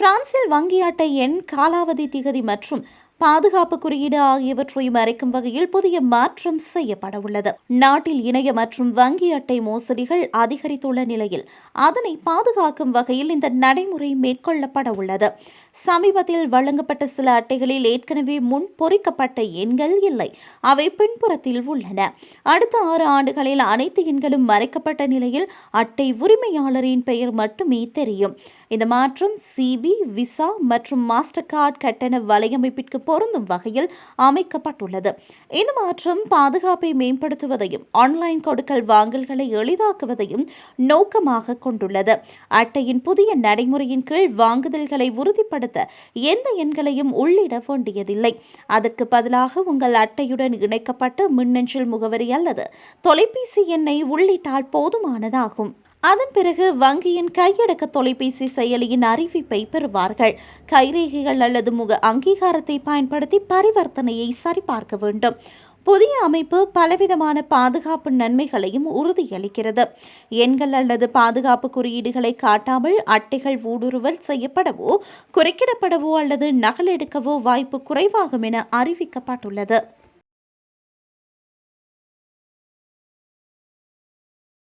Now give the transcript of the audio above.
பிரான்சில் வங்கி அட்டை எண் காலாவதி திகதி மற்றும் பாதுகாப்பு குறியீடு ஆகியவற்றை மறைக்கும் வகையில் புதிய மாற்றம் செய்யப்பட உள்ளது நாட்டில் இணைய மற்றும் வங்கி அட்டை மோசடிகள் அதிகரித்துள்ள நிலையில் அதனை பாதுகாக்கும் வகையில் இந்த நடைமுறை மேற்கொள்ளப்பட உள்ளது சமீபத்தில் வழங்கப்பட்ட சில அட்டைகளில் ஏற்கனவே முன் பொறிக்கப்பட்ட எண்கள் இல்லை. அவை பின்புறத்தில் உள்ளன. அடுத்த ஆறு ஆண்டுகளில் அனைத்து எண்களும் மறைக்கப்பட்ட நிலையில் அட்டை உரிமையாளரின் பெயர் மட்டுமே தெரியும். இந்த மாற்றம் சிபி விசா மற்றும் மாஸ்டர் கார்டு கட்டண வலையமைப்பிற்கு பொருந்தும் வகையில் அமைக்கப்பட்டுள்ளது. இந்த மாற்றம் பாதுகாப்பை மேம்படுத்துவதையும் ஆன்லைன் கொடுக்கல் வாங்கல்களை எளிதாக்குவதையும் நோக்கமாக கொண்டுள்ளது. அட்டையின் புதிய நடைமுறையின் கீழ் வாங்குதல்களை உறுதிப்படுத்த எந்த எண்களையும் உள்ளிட வேண்டியதில்லை. அதற்கு பதிலாக உங்கள் அட்டையுடன் இணைக்கப்பட்ட மின்னஞ்சல் முகவரி அல்லது தொலைபேசி எண்ணை உள்ளிட்டால் போதுமானதாகும். அதன் பிறகு வங்கியின் கையடக்க தொலைபேசி செயலியின் அறிவிப்பை பெறுவார்கள். கைரேகைகள் அல்லது முக அங்கீகாரத்தை பயன்படுத்தி பரிவர்த்தனையை சரிபார்க்க வேண்டும். புதிய அமைப்பு பலவிதமான பாதுகாப்பு நன்மைகளையும் உறுதியளிக்கிறது. எண்கள் அல்லது பாதுகாப்பு குறியீடுகளை காட்டாமல் அட்டைகள் ஊடுருவல் செய்யப்படவோ குறைக்கிடப்படவோ அல்லது நகலெடுக்கவோ வாய்ப்பு குறைவாகும் என அறிவிக்கப்பட்டுள்ளது.